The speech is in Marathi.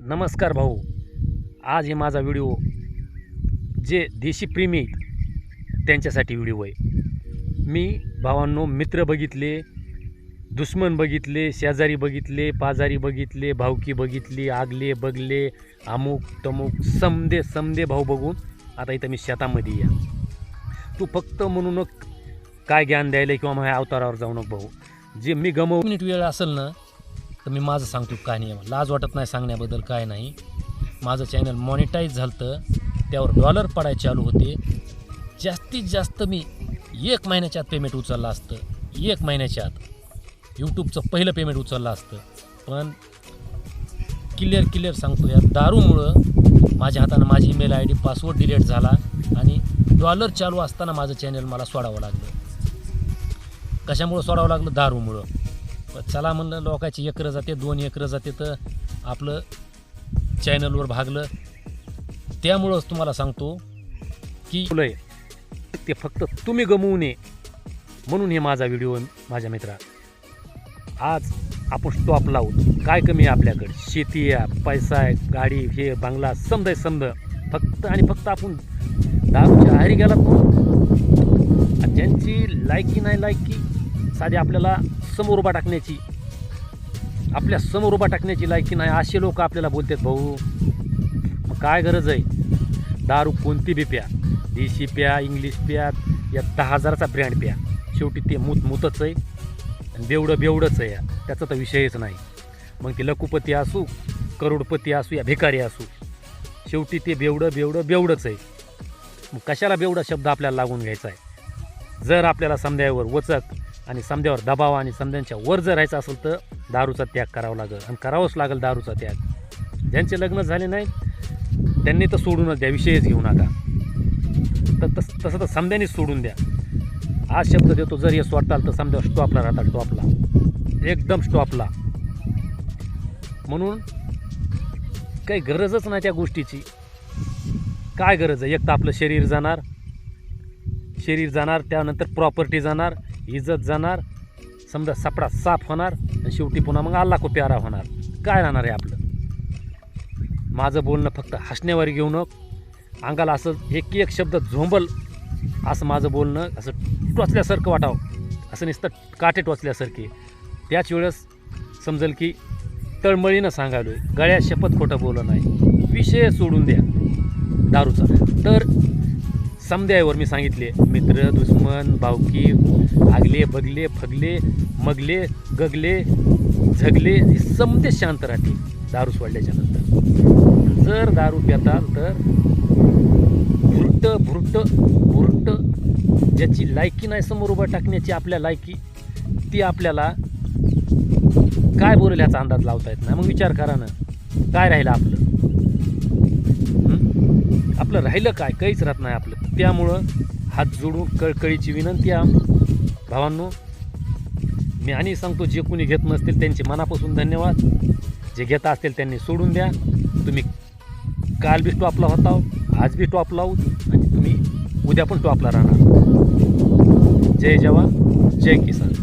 नमस्कार भाऊ. आज हे माझा व्हिडिओ जे देशी प्रेमी त्यांच्यासाठी व्हिडिओ आहे. मी भावांनो मित्र बघितले दुश्मन बघितले शेजारी बघितले पाजारी बघितले भावकी बघितली आगले बगले अमुक तमुक समदे समदे भाऊ बघून आता इथं मी शेतामध्ये या. तू फक्त म्हणून काय ज्ञान द्यायला किंवा माझ्या अवतारावर जाऊ नको भाऊ. जे मी गमव मिनिट वेळ असेल ना तर मी माझं सांगतो काय नाही लाज वाटत नाही सांगण्याबद्दल काय नाही. माझं चॅनल मॉनिटाईज झालं तर त्यावर डॉलर पडायला चालू होते. जास्तीत जास्त मी एक महिन्याच्या आत पेमेंट उचललं असतं. एक महिन्याच्या आत. यूट्यूबचं पहिलं पेमेंट उचललं असतं. पण क्लिअर क्लिअर सांगतो या दारूमुळं माझ्या हातानं माझी email I D password delete झाला आणि डॉलर चालू असताना माझं चॅनल मला सोडावं लागलं. कशामुळं सोडावं लागलं? दारूमुळं. चला म्हणलं लोकांची एकरं जाते दोन एकरं जाते तर आपलं चॅनलवर भागलं. त्यामुळंच तुम्हाला सांगतो की लय ते फक्त तुम्ही गमवू नये म्हणून हे माझा व्हिडिओ माझ्या मित्रा. आज आपण स्टॉप लावू. काय कमी आहे आपल्याकडे? शेती आहे पैसा आहे गाडी हे बांगला समज आहे समज फक्त आणि फक्त आपण दारूच्या आहारी गेला म्हणून. ज्यांची लायकी नाही लायकी साधी आपल्याला समोर उभा टाकण्याची. आपल्यासमोर उभा टाकण्याची लायकी नाही. असे लोक आपल्याला बोलतात भाऊ मग काय गरज आहे? दारू कोणती बी प्या. देशी प्या इंग्लिश प्या या दहा हजाराचा ब्रँड प्या. शेवटी ते मूत मूतच आहे आणि बेवडं बेवडंच आहे त्याचा तर विषयच नाही. मग ते लघुपती असू करोडपती असू या भिकारी असू शेवटी ते बेवडं बेवडं बेवडंच आहे. मग कशाला बेवडा शब्द आपल्याला लागून घ्यायचा आहे? जर आपल्याला समद्यावर वचक आणि समद्यावर दबाव आणि समध्यांच्या वर जर राहायचं असेल तर दारूचा त्याग करावा लागेल. आणि करावंच लागेल दारूचा त्याग. ज्यांचे लग्न झाले नाही त्यांनी तर सोडूनच द्या विषयच घेऊ नका. तर तस तसं तर समध्यानेच सोडून द्या. आज शब्द देतो जर हे वाटताल तर समजा स्टॉपला राहतात स्टॉपला एकदम स्टॉपला म्हणून काही गरजच नाही त्या गोष्टीची. काय गरज आहे? एक तर आपलं शरीर जाणार. शरीर जाणार त्यानंतर प्रॉपर्टी जाणार. इज्जत जाणार समजा सापडा साफ होणार आणि शेवटी पुन्हा मग अल्ला को प्यारा होणार. काय राहणार आहे आपलं? माझं बोलणं फक्त हसण्यावर घेऊ नक. अंगाला असं एक एक शब्द झोंबल असं माझं बोलणं असं टोचल्यासारखं वाटावं. असं नुसतं काटे टोचल्यासारखे. त्याच वेळेस समजेल की तळमळीनं सांगायलो गळ्या शपथ खोटं बोललं नाही. विषय सोडून द्या दारूचा. तर समद्यावर मी सांगितले. मित्र दुश्मन भावकी आगले बगले फगले मगले गगले झगले हे समजे शांत राहतील दारू सोडल्याच्या नंतर. जर दारू पिताल तर भुरट भुरट भुरट ज्याची लायकी नाही समोर उभं टाकण्याची आपल्या लायकी ती आपल्याला काय बोलेल ह्याचा अंदाज लावता येत नाही. मग विचार करा ना. काय राहिलं आपलं? आपलं राहिलं काय? काहीच राहत नाही आपलं. त्यामुळं हात जोडून कळकळीची विनंती आम भावांनो मी आणि सांगतो जे कोणी घेत नसतील त्यांचे मनापासून धन्यवाद. जे घेत असतील त्यांनी सोडून द्या. तुम्ही काल बी टॉपला होता आज बी टॉप लावू आणि तुम्ही उद्या पण टॉपला राहणार. जय जवान जय किसान.